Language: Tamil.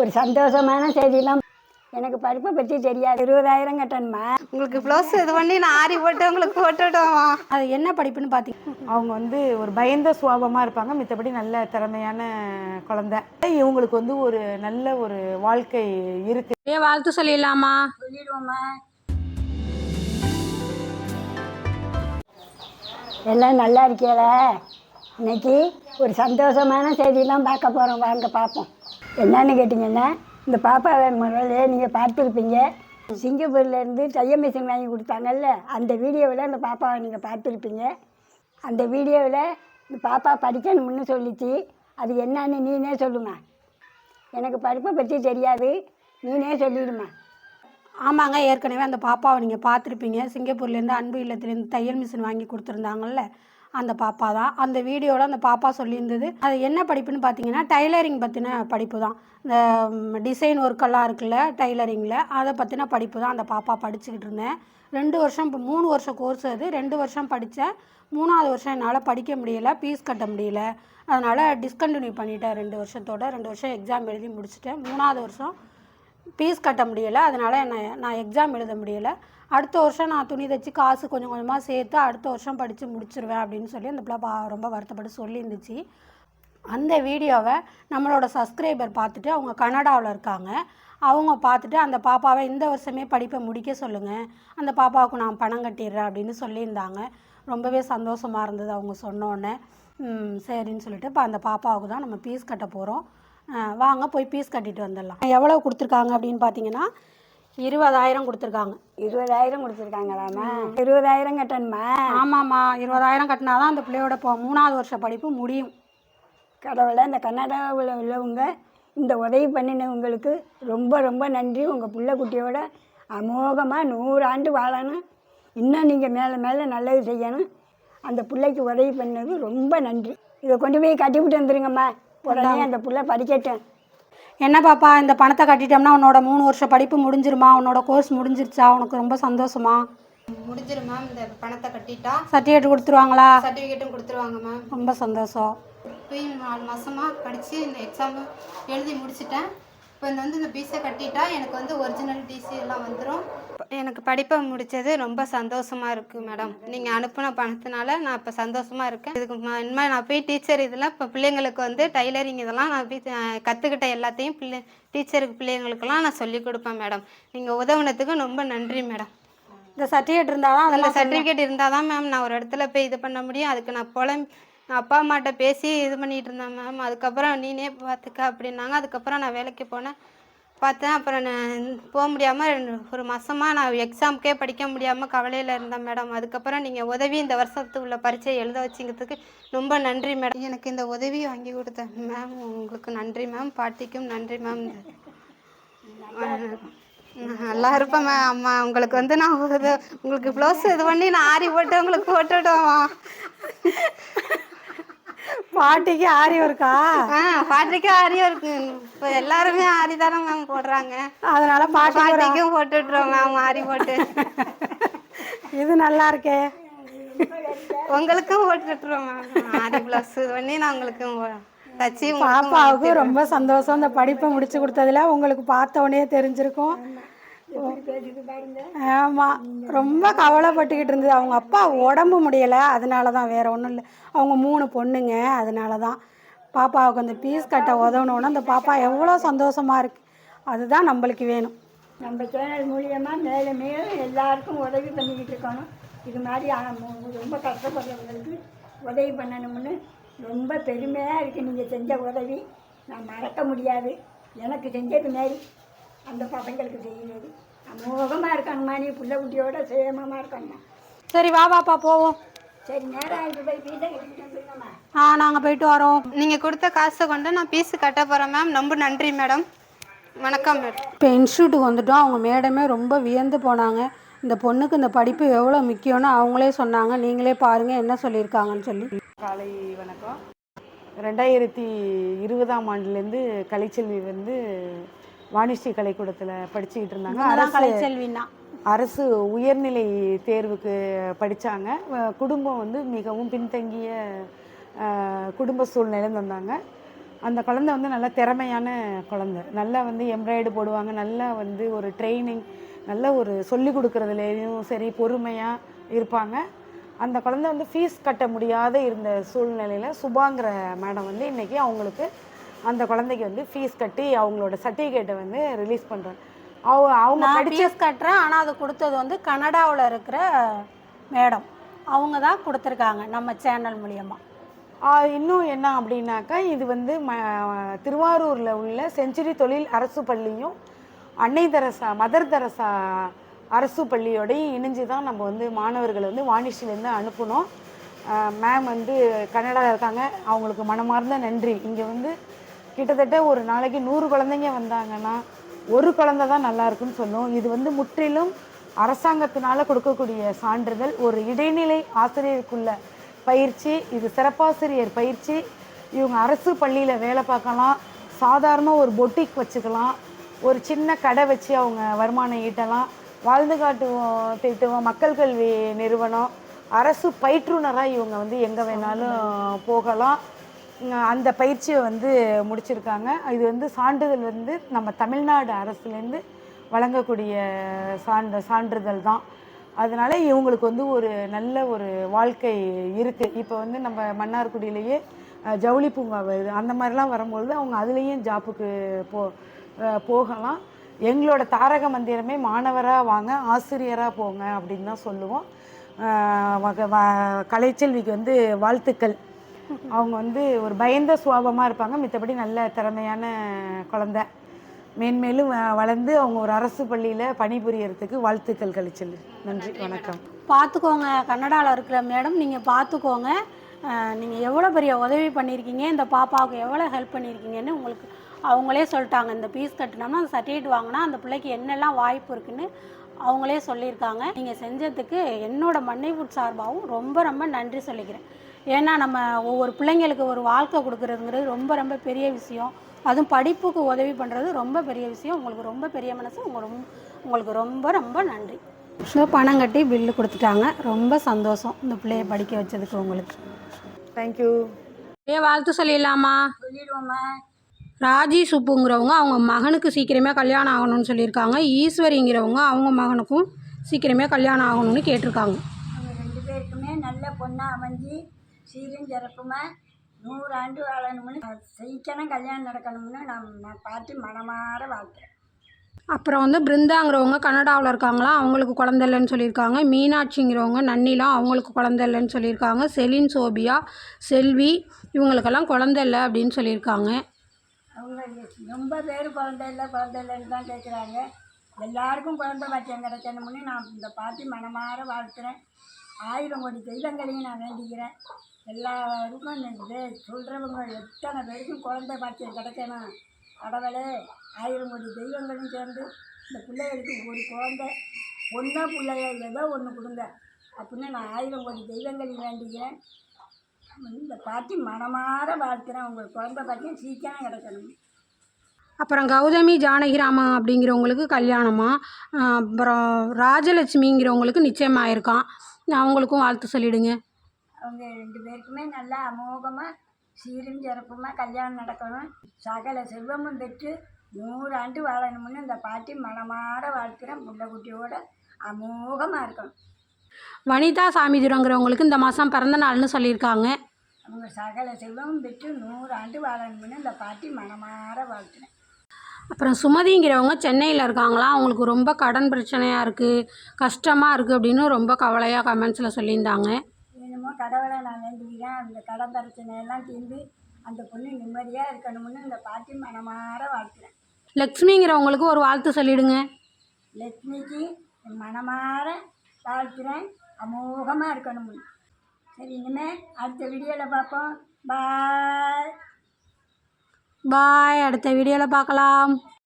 ஒரு சந்தோஷமான செய்திலாம். எனக்கு படிப்பை பற்றி தெரியாது. இருபதாயிரம் கட்டணுமா? உங்களுக்கு ப்ளவுஸ் இது பண்ணி நான் ஆரி போட்டு உங்களுக்கு போட்டுவிட்டோமா அது என்ன படிப்புன்னு பார்த்தீங்க அவங்க வந்து ஒரு பயந்த சுவாபமாக இருப்பாங்க. மித்தபடி நல்ல திறமையான குழந்தை. இவங்களுக்கு வந்து ஒரு நல்ல ஒரு வாழ்க்கை இருக்கு. ஏ வாழ்த்து சொல்லிடலாமா? சொல்லிடுவோம்மா. எல்லாம் நல்லா இருக்கீல இன்னைக்கு ஒரு சந்தோஷமான செய்தியெல்லாம் பார்க்க போகிறோம் வாங்க பார்ப்போம். என்னன்னு கேட்டிங்கன்னா இந்த பாப்பாவை முதல்ல நீங்கள் பார்த்துருப்பீங்க. சிங்கப்பூர்லேருந்து தைய மிஷின் வாங்கி கொடுத்தாங்கல்ல அந்த வீடியோவில் அந்த பாப்பாவை நீங்கள் பார்த்துருப்பீங்க. அந்த வீடியோவில் இந்த பாப்பா படிக்கணும்னு சொல்லிச்சு. அது என்னன்னு நீனே சொல்லுமா. எனக்கு படிப்பை பற்றி தெரியாது. நீனே சொல்லிடுமா. ஆமாங்க ஏற்கனவே அந்த பாப்பாவை நீங்கள் பார்த்துருப்பீங்க. சிங்கப்பூர்லேருந்து அன்பு இல்லத்துலேருந்து தையல் மிஷின் வாங்கி கொடுத்துருந்தாங்கல்ல. அந்த பாப்பா தான். அந்த வீடியோவில் அந்த பாப்பா சொல்லியிருந்தது. அது என்ன படிப்புன்னு பார்த்தீங்கன்னா டைலரிங் பற்றின படிப்பு தான். இந்த டிசைன் ஒர்க்கெல்லாம் இருக்குல்ல டைலரிங்கில் அதை பற்றின படிப்பு தான் அந்த பாப்பா படிச்சுக்கிட்டு இருந்தேன். ரெண்டு வருஷம் இப்போ மூணு வருஷம் கோர்ஸ் அது. ரெண்டு வருஷம் படித்தேன் மூணாவது வருஷம் என்னால் படிக்க முடியல ஃபீஸ் கட்ட முடியல. அதனால் டிஸ்கண்டினியூ பண்ணிட்டேன் ரெண்டு வருஷத்தோட. ரெண்டு வருஷம் எக்ஸாம் எழுதி முடிச்சிட்டேன். மூணாவது வருஷம் ஃபீஸ் கட்ட முடியலை. அதனால் நான் நான் எக்ஸாம் எழுத முடியலை. அடுத்த வருஷம் நான் துணி தைச்சி காசு கொஞ்சம் கொஞ்சமாக சேர்த்து அடுத்த வருஷம் படித்து முடிச்சிருவேன் அப்படின்னு சொல்லி அந்த பிள்ளை பா ரொம்ப வருத்தப்பட்டு சொல்லியிருந்துச்சு. அந்த வீடியோவை நம்மளோட சப்ஸ்கிரைபர் பார்த்துட்டு அவங்க கனடாவில் இருக்காங்க. அவங்க பார்த்துட்டு அந்த பாப்பாவை இந்த வருஷமே படிப்பை முடிக்க சொல்லுங்கள் அந்த பாப்பாவுக்கு நான் பணம் கட்டிடுறேன் அப்படின்னு சொல்லியிருந்தாங்க. ரொம்பவே சந்தோஷமாக இருந்தது அவங்க சொன்னோன்னே சரின்னு சொல்லிட்டு இப்போ அந்த பாப்பாவுக்கு தான் நம்ம ஃபீஸ் கட்ட போகிறோம் வாங்க போய் பீஸ் கட்டிட்டு வந்துடலாம். எவ்வளோ கொடுத்துருக்காங்க அப்படின்னு பார்த்தீங்கன்னா இருபதாயிரம் கொடுத்துருக்காங்க. இருபதாயிரம் கொடுத்துருக்காங்களாம்மா? இருபதாயிரம் கட்டணுமா? ஆமாம்மா இருபதாயிரம் கட்டினா தான் அந்த பிள்ளையோட இப்போ மூணாவது வருஷ படிப்பு முடியும். கடவுளை இந்த கர்நாடகாவில் உள்ளவங்க இந்த உதவி பண்ணினவங்களுக்கு ரொம்ப ரொம்ப நன்றி. உங்கள் புள்ள குட்டியோட அமோகமாக நூறு ஆண்டு வாழணும். இன்னும் நீங்கள் மேலே மேலே நல்லது செய்யணும். அந்த பிள்ளைக்கு உதவி பண்ணது ரொம்ப நன்றி. இதை கொண்டு போய் கட்டிவிட்டு வந்துருங்கம்மா. உடனே அந்த புள்ள படிக்கட்டும். என்ன பாப்பா இந்த பணத்தை கட்டிட்டோம்னா உன்னோட மூணு வருஷ படிப்பு முடிஞ்சிருமா? உன்னோட கோர்ஸ் முடிஞ்சிருச்சா? உனக்கு ரொம்ப சந்தோஷமா? முடிஞ்சிரும் மேம் இந்த பணத்தை கட்டிட்டா சர்டிஃபிகேட் கொடுத்துருவாங்களா? சர்டிஃபிகேட்டும் கொடுத்துருவாங்க மேம் ரொம்ப சந்தோஷம். போய் நாலு மாசமாக படித்து இந்த எக்ஸாம் எழுதி முடிச்சிட்டேன். இப்போ இந்த வந்து இந்த பீஸை கட்டிட்டா எனக்கு வந்து ஒரிஜினல் டிசி எல்லாம் வந்துடும் எனக்கு படிப்பை முடித்தது ரொம்ப சந்தோஷமாக இருக்குது மேடம். நீங்கள் அனுப்பின பணத்தினால நான் இப்போ சந்தோஷமாக இருக்கேன். இதுக்கு இனிமேல் நான் போய் டீச்சர் இதெல்லாம் இப்போ பிள்ளைங்களுக்கு வந்து டைலரிங் இதெல்லாம் நான் போய் கற்றுக்கிட்ட எல்லாத்தையும் பிள்ளை டீச்சருக்கு பிள்ளைங்களுக்கெல்லாம் நான் சொல்லிக் கொடுப்பேன் மேடம். நீங்கள் உதவுனதுக்கு ரொம்ப நன்றி மேடம். இந்த சர்டிஃபிகேட் இருந்தால் தான் அந்த அதெல்லாம் சர்டிஃபிகேட் இருந்தால் தான் மேம் நான் ஒரு இடத்துல போய் இது பண்ண முடியும். அதுக்கு நான் புலம் அப்பா அம்மாட்ட பேசி இது பண்ணிட்டு இருந்தேன் மேம். அதுக்கப்புறம் நீனே பார்த்துக்க அப்படின்னாங்க. அதுக்கப்புறம் நான் வேலைக்கு போனேன். பார்த்தேன். அப்புறம் நான் போக முடியாமல் ஒரு மாதமாக நான் எக்ஸாமுக்கே படிக்க முடியாமல் கவலையில் இருந்தேன் மேடம் அதுக்கப்புறம் நீங்கள் உதவி இந்த வருஷத்து உள்ள பரீட்சை எழுத வச்சிங்கிறதுக்கு ரொம்ப நன்றி மேடம் எனக்கு இந்த உதவி வாங்கி கொடுத்த மேம் உங்களுக்கு நன்றி மேம் பாட்டிக்கும் நன்றி மேம் நல்லா இருப்பேன் மேம் அம்மா உங்களுக்கு வந்து நான் உங்களுக்கு ப்ளவுஸ் இது பண்ணி நான் ஆரி போட்டு உங்களுக்கு போட்டுவிட்டோம்மா பாட்டிக்கு ஆரி இருக்கா ஆ பாட்டிக்கும் ஆரியும் இருக்கு இப்போ எல்லாருமே ஆரி தானே மேம் போடுறாங்க. அதனால பாட்டி பாட்டிக்கும் போட்டுவிட்றோம் மேம் ஆரி போட்டு. இது நல்லா இருக்கே. உங்களுக்கும் போட்டுவிட்றோம் மேம். ஆரி ப்ளவுஸ் பண்ணி நான் உங்களுக்கு போ- தச்சு பாப்பாவுக்கு ரொம்ப சந்தோஷம். இந்த படிப்பை முடிச்சு கொடுத்ததுல உங்களுக்கு பார்த்த உடனே தெரிஞ்சிருக்கும். ஆமாம் ரொம்ப கவலைப்பட்டுக்கிட்டு இருந்தது. அவங்க அப்பா உடம்பு முடியலை. அதனால தான் வேறு ஒன்றும் இல்லை. அவங்க மூணு பொண்ணுங்க. அதனால தான் பாப்பாவுக்கு அந்த பீஸ் கட்ட உதவணுன்னு அந்த பாப்பா எவ்வளோ சந்தோஷமாக இருக்குது அதுதான் நம்மளுக்கு வேணும். நம்ம சேனல் மூலியமாக மேலும் மேலும் எல்லாருக்கும் உதவி பண்ணிக்கிட்டு இருக்கணும். இது மாதிரி ரொம்ப கஷ்டப்படுறவங்களுக்கு உதவி பண்ணணும்னு ரொம்ப பெருமையாக இருக்குது நீங்கள் செஞ்ச உதவி நான் மறக்க முடியாது. எனக்கு செஞ்சது மாரி அந்த பசங்களுக்கு செய்யுது அமோகமாக இருக்கணுமா நீ புள்ள குட்டியோட சேமமாக இருக்கணுமா சரி வா பாப்பா போவோம். சரி நேரம் ஆகிட்டு போய் கட்டிட்டு வந்துருங்கம்மா ஆ நாங்கள் போயிட்டு வரோம். நீங்கள் கொடுத்த காசை கொண்டு நான் பீஸு கட்ட போகிறேன் மேம் ரொம்ப நன்றி மேடம் வணக்கம் மேடம் இப்போ இன்ஸ்டியூட்டுக்கு வந்துட்டோம். அவங்க மேடமே ரொம்ப வியந்து போனாங்க. இந்த பொண்ணுக்கு இந்த படிப்பு எவ்வளோ முக்கியம்னு அவங்களே சொன்னாங்க. நீங்களே பாருங்கள் என்ன சொல்லியிருக்காங்கன்னு சொல்லி. காலை வணக்கம். ரெண்டாயிரத்தி இருபதாம் ஆண்டுலேருந்து கலைச்செல்வி வந்து வாணிஸ்ரீ கலைக்கூடத்தில் படிச்சுக்கிட்டு இருந்தாங்க. அரசு அரசு உயர்நிலை தேர்வுக்கு படித்தாங்க குடும்பம் வந்து மிகவும் பின்தங்கிய குடும்ப சூழ்நிலையில வந்தாங்க. அந்த குழந்தை வந்து நல்ல திறமையான குழந்தை. நல்லா வந்து எம்ப்ராய்டு போடுவாங்க. நல்லா வந்து ஒரு ட்ரைனிங் நல்ல ஒரு சொல்லி கொடுக்குறதுலேயும் சரி பொறுமையாக இருப்பாங்க. அந்த குழந்தை வந்து ஃபீஸ் கட்ட முடியாத இருந்த சூழ்நிலையில் சுபாங்கிற மேடம் வந்து இன்றைக்கி அவங்களுக்கு அந்த குழந்தைக்கு வந்து ஃபீஸ் கட்டி அவங்களோட சர்டிஃபிகேட்டை வந்து ரிலீஸ் பண்ணுறாங்க அவ அவங்க நான் படிச்ச ஃபீஸ் கட்டுறேன் ஆனால் அது கொடுத்தது வந்து கனடாவில் இருக்கிற மேடம். அவங்க தான் கொடுத்துருக்காங்க நம்ம சேனல் மூலியமாக இன்னும் என்ன அப்படின்னாக்கா இது வந்து ம திருவாரூரில் உள்ள செஞ்சுரி தொழில் அரசு பள்ளியும் அன்னை தெரசா மதர் தெரசா அரசு பள்ளியோடையும் இணைஞ்சு தான் நம்ம வந்து மாணவர்களை வந்து வாணிஷிலேருந்து அனுப்புனோம். மேம் வந்து கன்னடாவில் இருக்காங்க. அவங்களுக்கு மனமார்ந்த நன்றி. இங்கே வந்து கிட்டத்தட்ட ஒரு நாளைக்கு நூறு குழந்தைங்க வந்தாங்கன்னா ஒரு குழந்த தான் நல்லா இருக்குன்னு சொல்லும் இது வந்து முற்றிலும் அரசாங்கத்தினால கொடுக்கக்கூடிய சான்றிதழ். ஒரு இடைநிலை ஆசிரியருக்குள்ள பயிற்சி இது சிறப்பாசிரியர் பயிற்சி. இவங்க அரசு பள்ளியில் வேலை பார்க்கலாம். சாதாரண ஒரு பொட்டிக் வச்சுக்கலாம். ஒரு சின்ன கடை வச்சு அவங்க வருமானம் ஈட்டலாம். வாழ்ந்து காட்டுவோம் திட்டுவோம் மக்கள் கல்வி நிறுவனம். அரசு பயிற்றுனராக இவங்க வந்து எங்கே வேணாலும் போகலாம். அந்த பயிற்சியை வந்து முடிச்சிருக்காங்க. இது வந்து சான்றிதழ் வந்து நம்ம தமிழ்நாடு அரசுலேருந்து வழங்கக்கூடிய சான்ற சான்றிதழ் தான். அதனால இவங்களுக்கு வந்து ஒரு நல்ல ஒரு வாழ்க்கை இருக்குது இப்போ வந்து நம்ம மன்னார்குடியிலேயே ஜவுளி பூங்கா வருது. அந்த மாதிரிலாம் வரும்பொழுது அவங்க அதுலேயும் ஜாப்புக்கு போ போகலாம். எங்களோட தாரக மந்திரமே மாணவராக வாங்க ஆசிரியராக போங்க அப்படின்னு தான் சொல்லுவோம். வ- கலைச்செல்விக்கு வந்து வாழ்த்துக்கள். அவங்க வந்து ஒரு பயந்த சுபாவமாக இருப்பாங்க. மித்தபடி நல்ல திறமையான குழந்தை. மேன்மேலும் வ- வளர்ந்து அவங்க ஒரு அரசு பள்ளியில் பணிபுரியறதுக்கு வாழ்த்துக்கள் கலைச்செல்வி நன்றி வணக்கம். பார்த்துக்கோங்க கன்னடாவில் இருக்கிற மேடம் நீங்கள் பார்த்துக்கோங்க நீங்கள் எவ்வளோ பெரிய உதவி பண்ணியிருக்கீங்க இந்த பாப்பாவுக்கு எவ்வளோ ஹெல்ப் பண்ணியிருக்கீங்கன்னு உங்களுக்கு அவங்களே சொல்லிட்டாங்க. இந்த ஃபீஸ் கட்டினோம்னா அந்த சர்டிஃபிகேட் வாங்கினா அந்த பிள்ளைக்கு என்னெல்லாம் வாய்ப்பு இருக்குன்னு அவங்களே சொல்லியிருக்காங்க. நீங்கள் செஞ்சதுக்கு என்னோட மண்ணை ஃபுட் சார்பாகவும் ரொம்ப ரொம்ப நன்றி சொல்லிக்கிறேன். ஏன்னா நம்ம ஒவ்வொரு பிள்ளைங்களுக்கு ஒரு வாழ்க்கை கொடுக்குறதுங்கிறது ரொம்ப ரொம்ப பெரிய விஷயம். அதுவும் படிப்புக்கு உதவி பண்ணுறது ரொம்ப பெரிய விஷயம். உங்களுக்கு ரொம்ப பெரிய மனசு. உங்க ரொம்ப உங்களுக்கு ரொம்ப ரொம்ப நன்றி. ஸோ பணம் கட்டி பில்லு கொடுத்துட்டாங்க. ரொம்ப சந்தோஷம் இந்த பிள்ளைய படிக்க வச்சதுக்கு உங்களுக்கு. தேங்க்யூ ஏ வாழ்த்து சொல்லிடலாமா? சொல்லிடுவோம்மா. ராஜி சுப்புங்கிறவங்க அவங்க மகனுக்கு சீக்கிரமே கல்யாணம் ஆகணும்னு சொல்லியிருக்காங்க. ஈஸ்வரிங்கிறவங்க அவங்க மகனுக்கும் சீக்கிரமே கல்யாணம் ஆகணும்னு கேட்டிருக்காங்க. அவங்க ரெண்டு பேருக்குமே நல்ல பொண்ணாக அமைஞ்சு சீரும் சிறப்புமா நூறு ஆண்டு வாழணும்னு சீக்கிரம் கல்யாணம் நடக்கணும்னு நான் பார்த்து மனமாற வாழ்த்துறேன் அப்புறம் வந்து பிருந்தாங்கிறவங்க கனடாவில் இருக்காங்களா அவங்களுக்கு குழந்தை இல்லைன்னு சொல்லியிருக்காங்க. மீனாட்சிங்கிறவங்க நன்னிலாம் அவங்களுக்கு குழந்தை இல்லைன்னு சொல்லியிருக்காங்க. செலின் சோபியா செல்வி இவங்களுக்கெல்லாம் குழந்தை இல்லை அப்படின்னு சொல்லியிருக்காங்க. அவங்க ரொம்ப பேர் குழந்தை இல்லை குழந்தை இல்லைன்னு தான் கேட்குறாங்க எல்லாருக்கும் குழந்தை பாக்கியம் கிடைக்கணும்னு நான் இந்த பார்த்து மனமாற வாழ்த்துறேன். ஆயிரம் கோடி தெய்வங்களையும் நான் வேண்டிக்கிறேன். எல்லாருக்கும் இது சொல்கிறவங்க எத்தனை பேருக்கும் குழந்தை பாக்கியம் கிடைக்கணும். கடவுளே ஆயிரம் கோடி தெய்வங்களும் சேர்ந்து இந்த பிள்ளைகளுக்கு ஒரு குழந்தை ஒன்றா பிள்ளைய ஏதோ ஒன்று கொடுங்க. அப்படின்னு நான் ஆயிரம் கோடி தெய்வங்களையும் வேண்டிக்கிறேன். இந்த பாட்டி மனமாற வாழ்த்துறேன். உங்களுக்கு குழந்தை பாக்கியம் சீக்கிரம் கிடைக்கணும். அப்புறம் கௌதமி ஜானகிராமா அப்படிங்கிறவங்களுக்கு கல்யாணமா? அப்புறம் ராஜலட்சுமிங்கிறவங்களுக்கு நிச்சயமாயிருக்கான் அவங்களுக்கும் வாழ்த்து சொல்லிடுங்க. அவங்க ரெண்டு பேருக்குமே நல்லா அமோகமாக சீரும் சிறப்புமாக கல்யாணம் நடக்கணும். சகல செல்வமும் பெற்று நூறு ஆண்டு வாழணும்னு இந்த பாட்டி மனமாற புள்ள குட்டியோட அமோகமாக இருக்கணும். வனிதா சாமிதுரங்கிறவங்களுக்கு இந்த மாதம் பிறந்த நாள்னு சொல்லியிருக்காங்க. அவங்க சகல செல்வமும் பெற்று நூறு ஆண்டு வாழணும்னு இந்த பாட்டி மனமாற வாழ்த்துறேன். அப்புறம் சுமதிங்கிறவங்க சென்னையில் இருக்காங்களாம் அவங்களுக்கு ரொம்ப கடன் பிரச்சனையாக இருக்குது கஷ்டமாக இருக்குது அப்படின்னு ரொம்ப கவலையாக கமெண்ட்ஸில் சொல்லியிருந்தாங்க. என்னமோ கடவுளை நான் வேண்டிக்கிறேன். அந்த கடன் பிரச்சனையெல்லாம் தீர்ந்து அந்த பொண்ணு நிம்மதியாக இருக்கணும்னு இந்த பாட்டி மனமாற வாழ்த்துறேன். லக்ஷ்மிங்கிறவங்களுக்கு ஒரு வாழ்த்து சொல்லிடுங்க. லட்சுமிக்கு என் மனமாற வாழ்த்துறேன். அமோகமாக இருக்கணும் சரி இனிமேல் அடுத்த வீடியோவில் பார்ப்போம். பாய் பாய் அடுத்த வீடியோவில் பார்க்கலாம்.